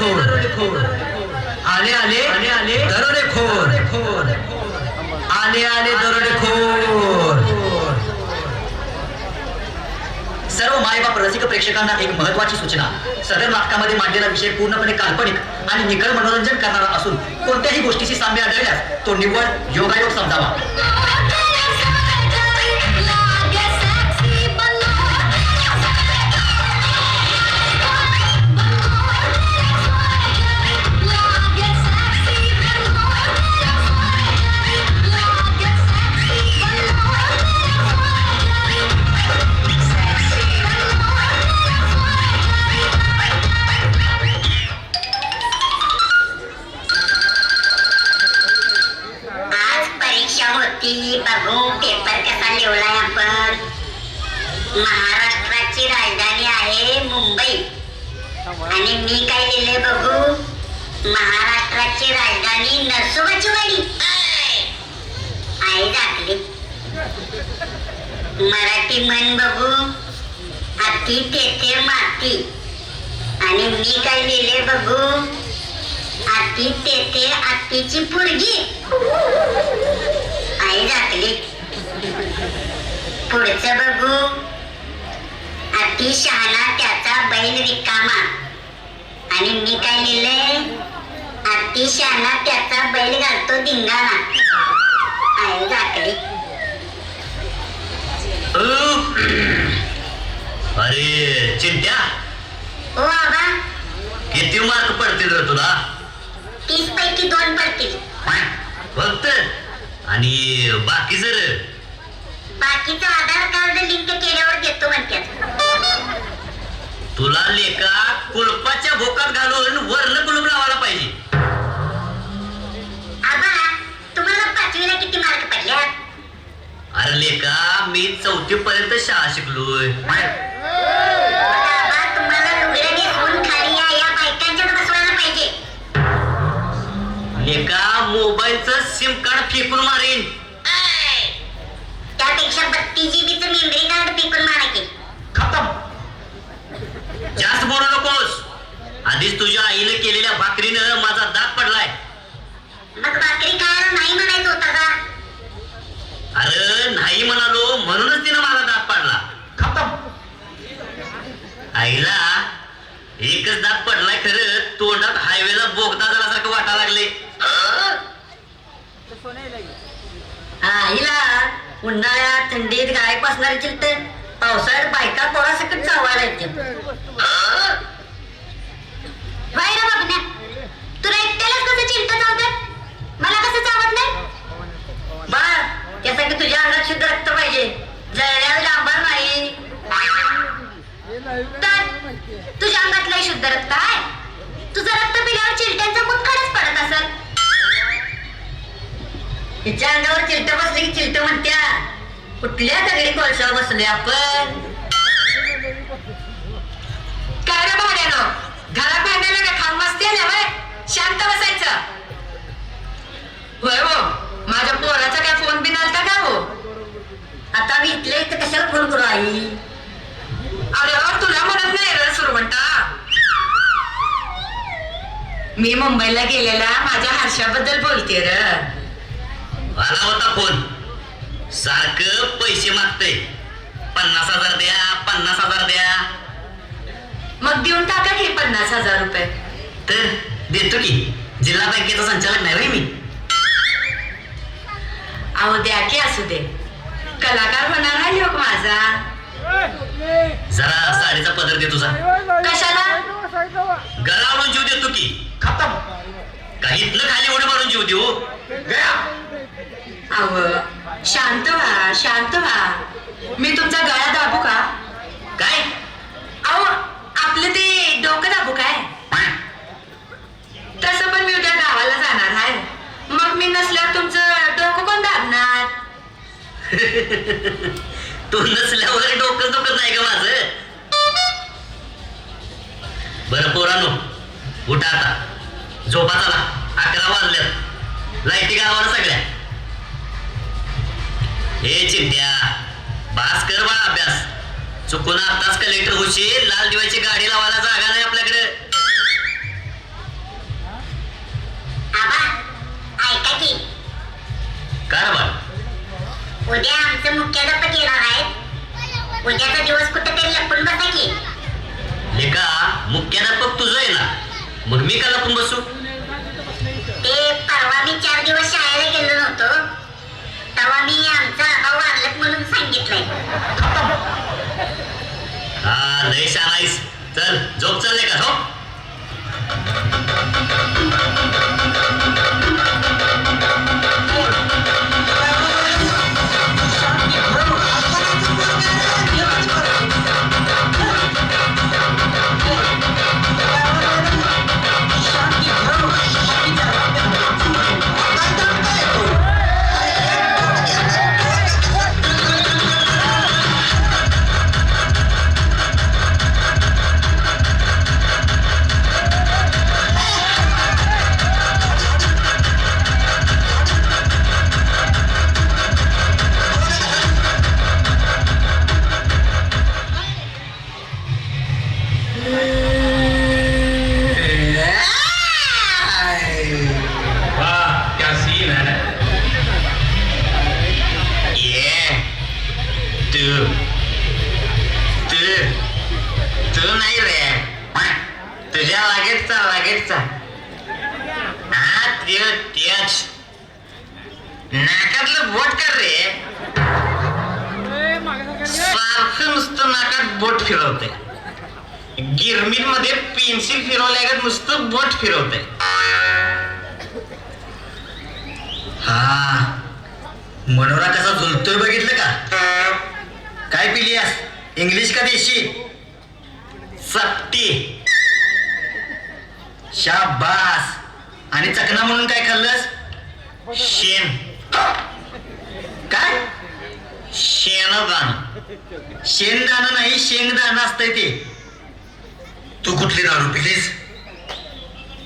दरोडेखोर. आले आले. आले आले. दरोडेखोर. खोर आले आले दरोडेखोर. सर्व मायबाप रसिक प्रेक्षकांना एक महत्वाची सूचना. सदर नाटकामध्ये मांडलेला विषय पूर्णपणे काल्पनिक आणि निखळ मनोरंजन करणारा असून कोणत्याही गोष्टीची साम्य आढळल्यास तो निव्वळ योगायोग समजावा. आई. दाखली मराठी मन बघू. हाती तेथे माती. आणि मी काय लिहिले बघू? आती तेथे आत्तीची पुरगी आई दाखली पुढचं बघू. अति शहाणा त्याचा बैल रिकामा. आणि मी काय लिहिलंय अति शहाणा त्याचा बैल घालतो धिंगाणा. दाखली अरे चिंट्या. ओ बाबा किती मार्क पडतील रे तुला? तीस पैकी दोन पडतील. फक्त आणि बाकी जर बाकीचं आधार कार्ड लिंक केल्यावर देतो म्हणतात तुला लेका कुलपाच्या भोकात घालून वर्ण कुलूप लावायला पाहिजे. तुम्हाला पाचवीला किती मार्क पडल्या अरे लेका मी चौथी पर्यंत शाळा शिकलोय. बाबा तुम्हाला लुगड्याने खून खाली या या बायकांच्यात बसवायला पाहिजे. लेका मोबाईलचं सिम कार्ड फेकून मारेन. त्यापेक्षा बत्तीस जीबीचं मेमरी कार्ड फेकून खतम. जास्त बोलू नकोस. आधीच तुझ्या आईने केलेल्या भाकरीनं माझा दात पडलाय. मग भाकरी खायला नाही म्हणायचं होता का? अरे नाही म्हणालो म्हणूनच तिनं माझा दात पाडला. खतम. आईला एकच दात पडलाय खरं तोंडात हायवेला बोगदा झाल्यासारखं वाटा लागले. आईला उन्हाळ्यात थंडीत गाय पासणारी चिलट पावसाळ्यात बायका पोरासकट चावायला येते. बाहेर बघण्या तुला एकट्यालाच कसं चिलट चावतात कुठल्या दगडी कोळशावर बसलोय आपण काय रे भाड्यानं घरात भांडायला का खाऊन बसते ना वय शांत बसायचं होय हो माझ्या पोराचा काय फोन बिन आलता का हो आता मी इथल्या इथं कशाला फोन करू आई अरे हो तुला म्हणत नाही रे सुरवंटा मी मुंबईला गेलेला माझ्या हर्षाबद्दल बोलते र आला होता फोन सारखं पैसे मागतय. पन्नास हजार द्या पन्नास हजार द्या. मग देऊन टाका की पन्नास हजार रुपये. तर देतो की. जिल्हा बँकेचा संचालक नाही होय मी. अहो द्या की असू दे. कलाकार होणार आहे लोक माझा. जरा साडीचा पदर दे तुझा. कशाला? गळावरून जीव देतो की. खतम. काही इथनं खाली उडी मारून जीव देऊ. गया. अहो शांत व्हा शांत व्हा. मी तुमचा गळा दाबू का? काय? अहो आपलं ते डोकं दाबू काय? तसं पण मी उद्या गावाला जाणार आहे. मग मी नसल्यावर तुमचं डोकं कोण दाबणार? तू नसल्यावर डोकं दुखत नाही का माझं? बरं पोरानो उठा आता. झोपा चला. अकरा वाजल्यात लाईटी गावावर सगळ्या. हे चिंध्या बास कर बाळा अभ्यास. चुकून आताच कलेक्टर होशील लाल दिव्याची गाडी लावायला जागा नाही आपल्याकडे. काय बाळ? उद्या आमचं मुख्याध्यापक येणार आहेत उद्याचा दिवस कुठेतरी लपून बसा की. लेका मुख्याध्यापक तुझं आहे मग मी का लपून बसू? ते परवा मी चार दिवस शाळेला गेलो नव्हतो. हा लय चल झोप चालले का? झोप. झुलतोय बघितलं का? काय पिलीस इंग्लिश का देशी? सत्ती शाबास. आणि चकना म्हणून काय खाल्लंस? शेण. काय? शेणदाण. शेणदान नाही शेंगदान असतंय ते. तू कुठली दारू पिलीस?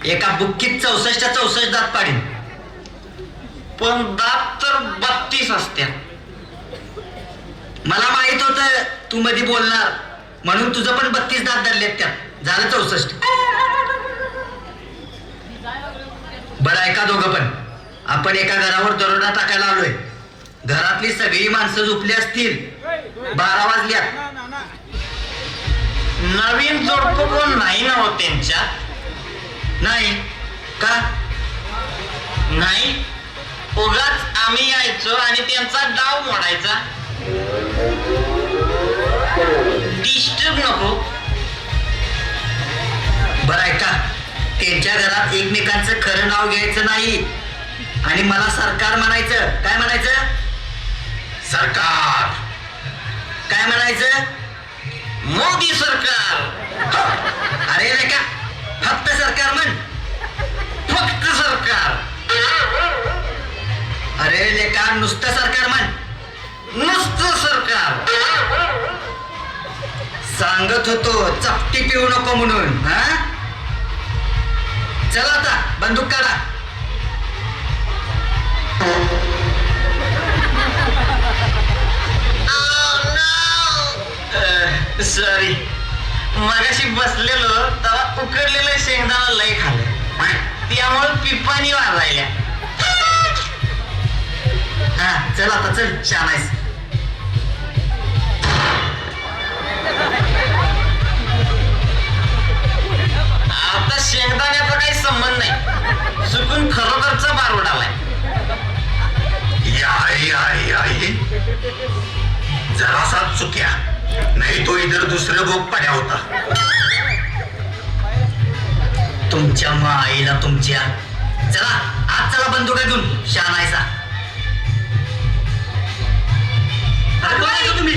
एका बुक्कीत चौसष्टच्या चौसष्ट दात पाडीन. पण दात तर बत्तीस असत्या मला माहीत होत तू मध्ये बोलणार. म्हणून तुझं पण बत्तीस दात धरलेत त्यात. झालं चौसष्ट. बरं ऐका दोघं पण. आपण एका घरावर दरोडा टाकायला आलोय. घरातली सगळी माणसं झोपली असतील. बारा वाजल्यात. नवीन जोडपं कोण नाही ना हो त्यांच्या? नाही. का? नाही. उगाच आम्ही यायचो आणि त्यांचा डाव मोडायचा. डिस्टर्ब नको. बरं ऐका. त्यांच्या घरात एकमेकांचं खरं नाव घ्यायचं नाही. आणि मला सरकार म्हणायचं. काय म्हणायचं? सरकार. काय म्हणायचं? मोदी सरकार. अरे नाही का फक्त सरकार म्हण. फक्त सरकार. अरे लेका नुसतं सरकार म्हण. नुसतं सरकार. सांगत होतो चपटी पिऊ नको म्हणून हा? चला आता बंदूक काढा. सॉरी मगाशी बसलेलो तेव्हा उकडलेलं शेंगदाणा लय खाल्लं. त्यामुळे पिपाणी वाजायल्या. हा चल आता चल छान आहेस शेंगदाण्याचा काही संबंध नाही. चुकून खरोखरचा बारूड आलाय. आई आई आई. जरासा चुक्या. नाही तो इतर दुसरं बोक पड्या होता. तुमच्या माईला तुमच्या. चला आज चला बंदुका घेऊन शान आहेसा अरे कोण आहे तुम्ही?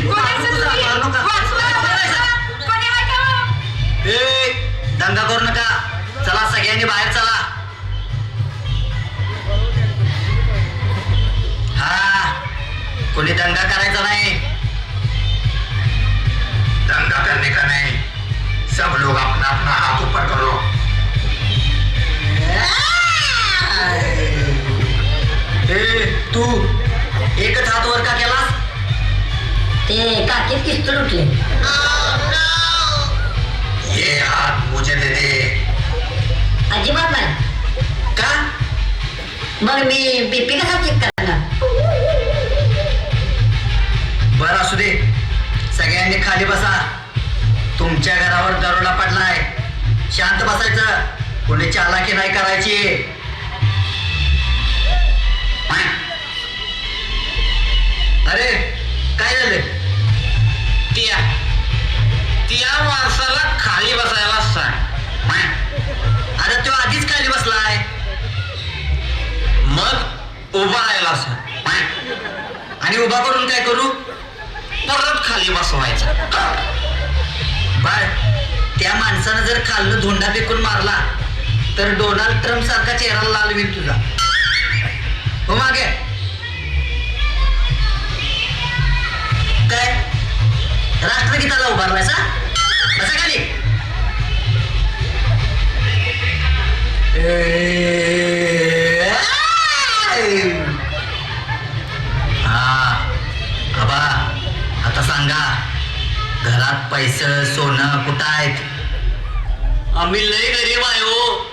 दंगा करू नका. चला सगळ्यांनी बाहेर चला. हा कोणी दंगा करायचा नाही. दंगा करने का नहीं? सब लोग अपना अपना हाथ ऊपर करो ए तू एकच हात वर का केलास? ते काकीत किस्तूर उठले ये हाथ मुझे दे दे. अजिबात नाही. का? मग मी बीपी कसा चेक करणार? बर असू दे. सगळ्यांनी खाली बसा. तुमच्या घरावर दरोडा पडलाय. शांत बसायचं. कोणी चालाकी नाही करायची. अरे काय झालं? त्या त्या माणसाला खाली बसायला सांग. अरे तो आधीच खाली बसलाय. मग उभा राहिला सांग आणि उभा करून काय करू? परत खाली बसवायचा. बर त्या माणसानं जर खाल्लं धोंडा फेकून मारला तर डोनाल्ड ट्रम्प सारखा चेहरा लाल होईल तुझा. हो मागे. काय? राष्ट्रगीताला उभारलायचा असं खाली. हा आता सांगा घरात पैसे सोनं कुठं आहेत? आम्ही लय गरीब आहे हो.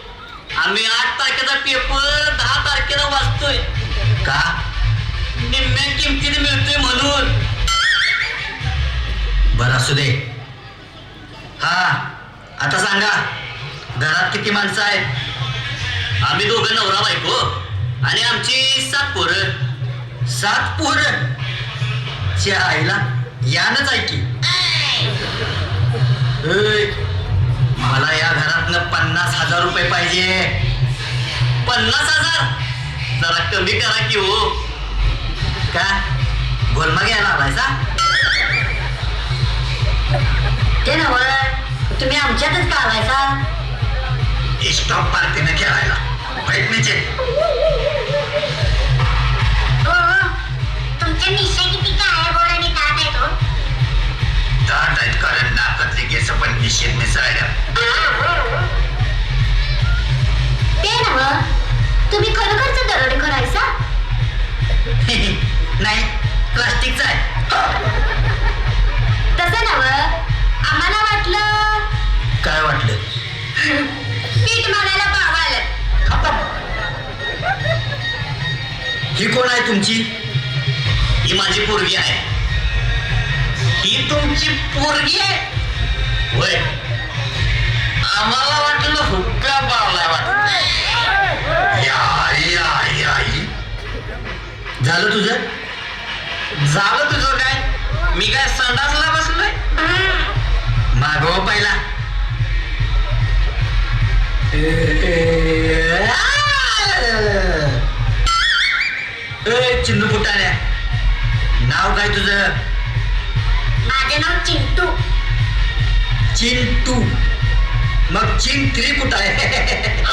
आम्ही आठ तारखेचा पेपर दहा तारखेला वाचतोय. का? निम्म्या किमतीने मिळतोय म्हणून. बरं असू दे. हा आता सांगा घरात किती माणसं आहेत? आम्ही दोघं नवरा बायको. आणि आमची सात पोरं. सात पोर? च्या आईला यानच आहे की ऐ, मला या घरातनं पन्नास हजार रुपये पाहिजे. पन्नास हजार? जरा कमी करा की हो. का? गोलमा घ्यायला आलायसा ते नव तुम्ही आमच्यातच का आलायसा? स्टॉप पार्टीने खेळायला. बैठणीचे हो तो? दाट आहेत कारण नाकातले केस पण निश्चित मिसळल्या ते नव तुम्ही खरोखरच दरोडे करायचा नाही प्लास्टिकचा आहे. तसं नव आम्हाला वाटलं काय वाटलं? पीठ मागायला ही कोण आहे तुमची? ही माझी पोरगी आहे. ही तुमची पोरगी आहे? होय. आम्हाला वाटलं हुक्का पावलाय वाटत. आई आई आई. झालं तुझं? झालं तुझं काय? मी काय संडासला बसलोय? मागव पहिला. चिन्नू फुटाण्या नाव काय तुझं? माझं नाव चिंटू. चिंटू. मग चिन थ्री आहे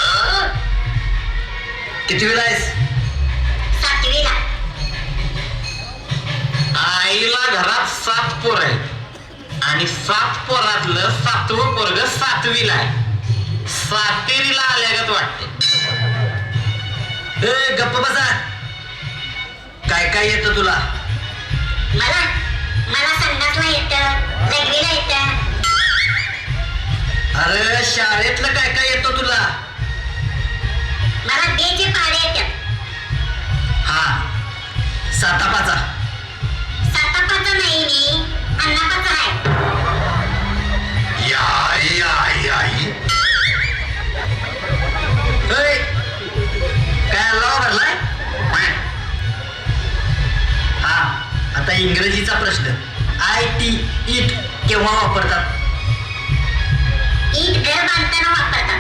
किती वेळा आहेस? सातवीला. आईला घरात सात पोर आहेत. आणि सात पोरातलं सातवं पोरग सातवीला आहे. सातेरीला आल्यागत वाटते ए गप्प बसा. काय काय येतं तुला? मला? मला संडासला येतं लघवीला येतं. अरे शाळेतलं काय काय येतं तुला? मला बेचे पाडे येतात. हा. सातापाचा. सातापाचा नाही मी अन्नापाचा आहे. या आई आता इंग्रजीचा प्रश्न. आय टी इट केव्हा वापरतात? ईट घर बांधताना वापरतात.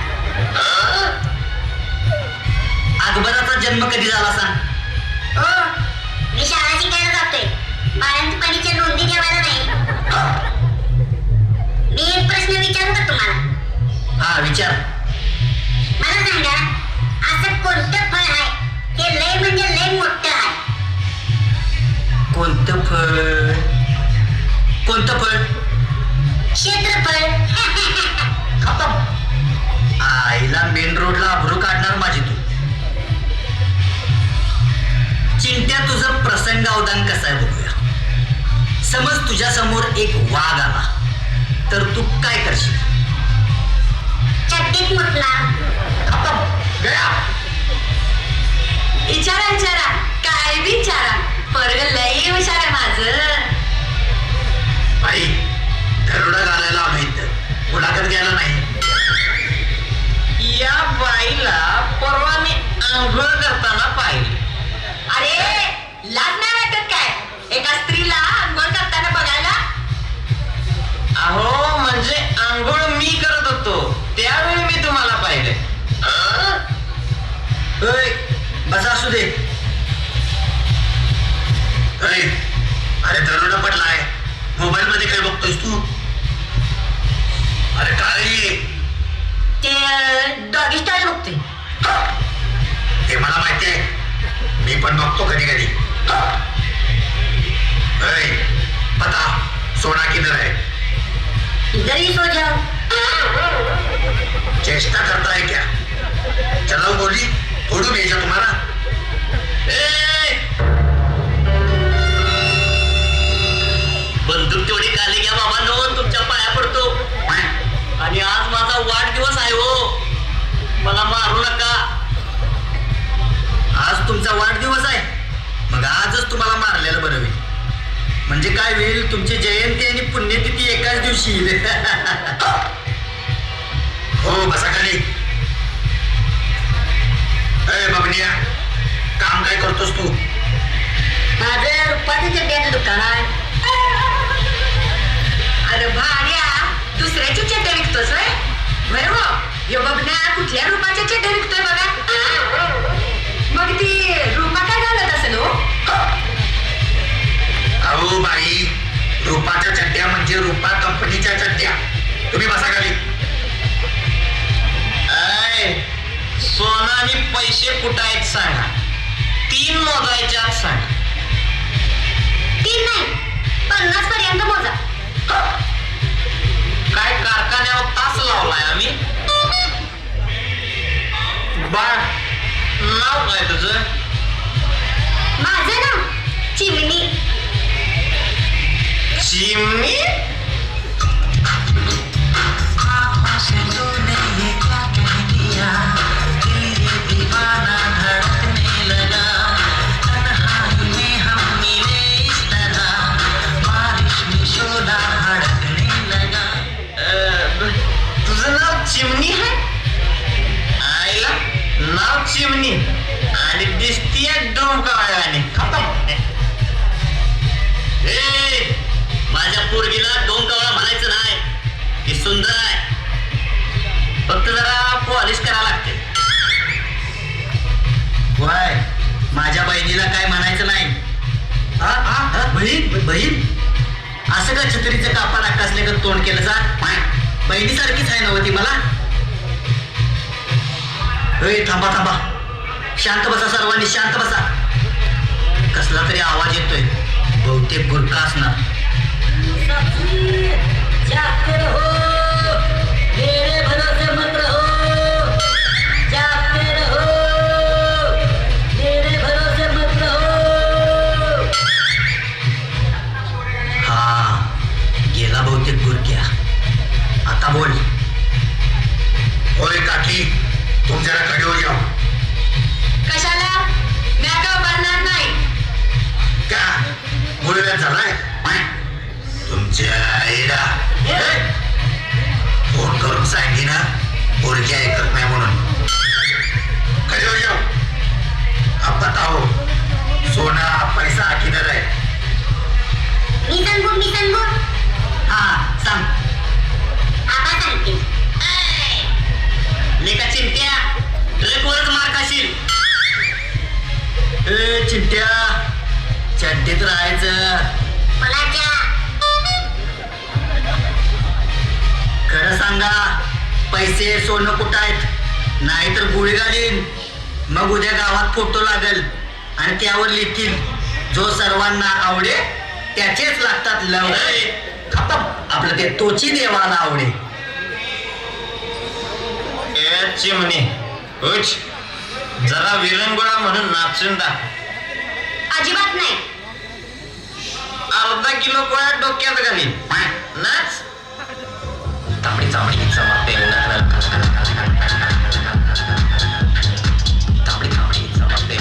अकबराचा जन्म कधी झाला सांग. हो मी शाळा शिकायला जातोय. बाळंतपणीच्या नोंदी ठेवायला नाही. मी एक प्रश्न विचारू का तुम्हाला. हा विचार. मला सांगा असं कोणतं कोणतं फळ? कोणतं फळ? क्षेत्रफळ. आईला मेन रोडला अभरू काढणार माझी तू. चिंट्या तुझं प्रसंग अवदान कसं आहे बघूया. समज तुझ्या समोर एक वाघ आला. तर तू काय करशील? मुतणार. गया. विचारा विचारा. काय विचारा? पोरग लई हुशार आहे माझं. आई दरोडा घालायला आलो इथं. मुलाखत घ्यायला नाही. या बाईला परवा मी आंघोळ करताना पाहिली. अरे लाज नाही वाटत काय? एका स्त्रीला आंघोळ करताना बघायला? अहो म्हणजे आंघोळ मी करत होतो. त्यावेळी मी तुम्हाला पाहिले. बसा असू दे. मी पण बघतो कधी कधी. पता सोना किधर है इधर ही सो जाओ चेष्टा करता है क्या? पैसे कुठं आहेत सांगा. तीन मोजायच्यात सांगा. तीन नाही पन्नास पर्यंत मोजा. काय कारखान्यावर तास लावलाय आम्ही? बाळ नाव काय तुझं? माझं ना चिमणी. चिमणी? शांत बसा सर्वांनी शांत बसा. कसला तरी आवाज येतोय. बहुतेक गुरखा असणार. रहो, रहो. रहो, हा गेला बहुतेक गुरक्या आता बोल. होय काकी तुम जरा खड़े हो जाओ आईला. फोन करून सांगी ना पोरगी ऐकत नाही म्हणून. हो अब बताओ सोना पैसा किधर है मी सांगू मी सांगू? हा सांग. आबा सांगते. लेका चिंट्या ट्रेकवरच मार खाशील. ए चिंट्या चड्डीत राहायचं. कोणाच्या? खरं सांगा पैसे सोनं कुठं आहेत? नाहीतर गोळी घालीन. मग उद्या गावात फोटो लागल आणि त्यावर लिहितील जो सर्वांना आवडे त्याचेच लागतात लवडे खतम आपलं ते तोची देवाला आवडे. चिमणी जरा विरंगुळा म्हणून नाचून दाख अजिबात नाही. अर्धा किलो गोळ्या डोक्यात घाली नाच. तांबडी तांबडी चमकते तांबडी तांबडी चमकते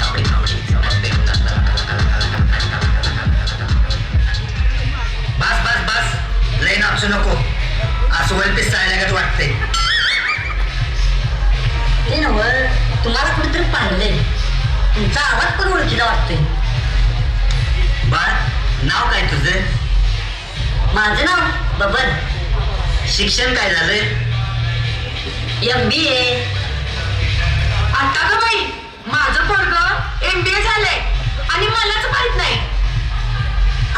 तांबडी तांबडी चमकते बस बस बस लय नाचू नको असू पिसाळल्यागत वाटते ते नव तुम्हाला कुठेतरी पाहिलंय. तुमचा आवाज पण ओळखीचा वाटतोय. बाळ नाव काय तुझं? माझं नाव बबन. शिक्षण काय झालंय? एम बी ए आता का बाई माझं पोरग एम बी ए झालंय आणि मलाच माहीत नाही.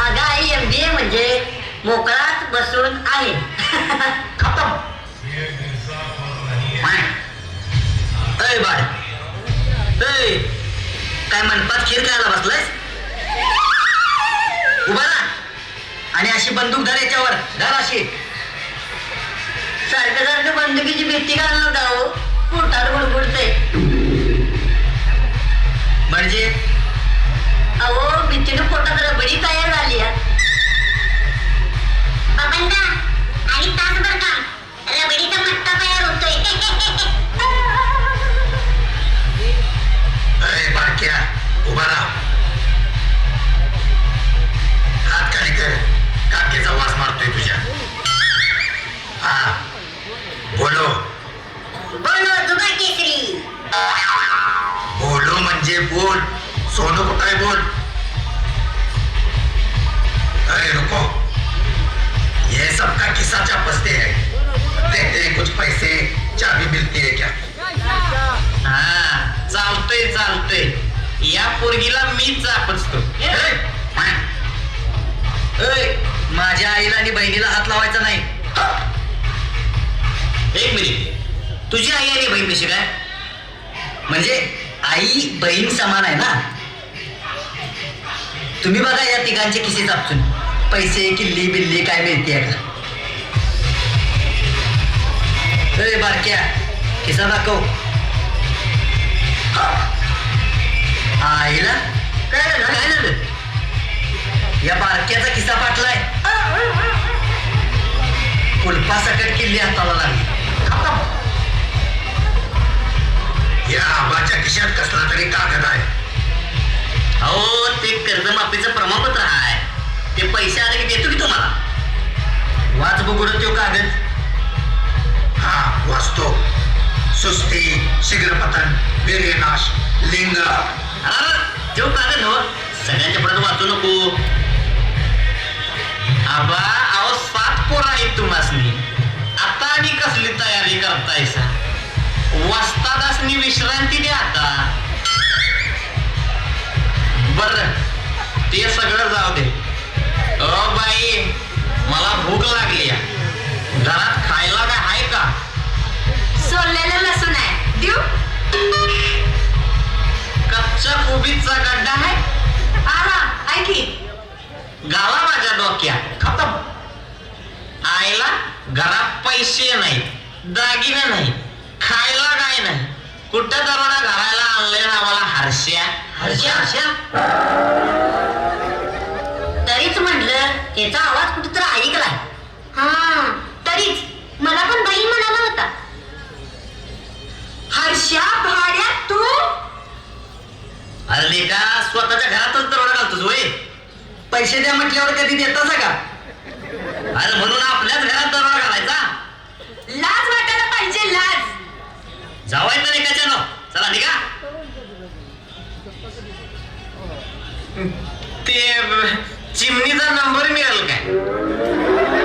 अगं आई एम बी ए म्हणजे मोकळात बसून आहे. खतम. बाळ. काय मनपात खीर खायला बसलायस? अशी बंदूक धर याच्यावर. धर अशी. सारखं सारखं बंदुकीची भीती घालणार नका हो. पोटात गुडगुडते. म्हणजे? अहो भीतीनं पोटात रबडी तयार झाली बाबांना आणि तासभर काम रबडीचा मट्टा तयार होतोय. आई बहीण समान आहे ना? तुम्ही बघा या तिघांचे किसे चापसून पैसे किल्ली बिल्ली काय मिळते का अरे बारक्या किसा दाखव. आईला? काय झालं काय झालं? या बारक्याचा किस्सा पाटलाय कुलपा सकट किल्ली हाताला लागली. या आबाच्या खिशात कसला तरी कागद आहे. अहो ते कर्जमाफीचं प्रमाणपत्र आहे. ते पैसे आले की देतो की तुम्हाला? वाच बघून तो कागद. हा वाचतो. सुस्ती शीघ्रपतन वीर्यनाश लिंग. तो कागद हो. सगळ्यांच्या पुढे वाचू नको. आबा अहो सात पोरं आहेत तुम्हासनी. आता आणि कसली तयारी करतायसा? वस्तादासनी विश्रांती द्या आता. बर ते सगळं जाऊ दे. अ बाई मला भूक लागली. घरात खायला काय आहे का? सोललेलं लसूण आहे. देऊ? कच्च्या कोबीचा गड्डा आहे? आला ऐकी गावा माझ्या डोक्यात खतम. आईला घरात पैसे नाही दागिने नाही खायला काय नाही. कुठं दरोडा घालायला आणले ना मला हर्ष्या हर्षा हर्षा तरीच म्हटलं त्याचा आवाज कुठेतरी ऐकलाय. हा तरीच. मला पण बहीण म्हणाला होता. हर्षा भाड्यात तू? अरे लेका स्वतःच्या घरातच दरोडा घालतोस होय. पैसे द्या म्हटल्यावर कधी देतास का? अरे म्हणून आपल्याच घरात दरोडा घालायचा. जावायचं नाही त्याच्यानं चला निघा. ते चिमणीचा नंबर मिळेल काय?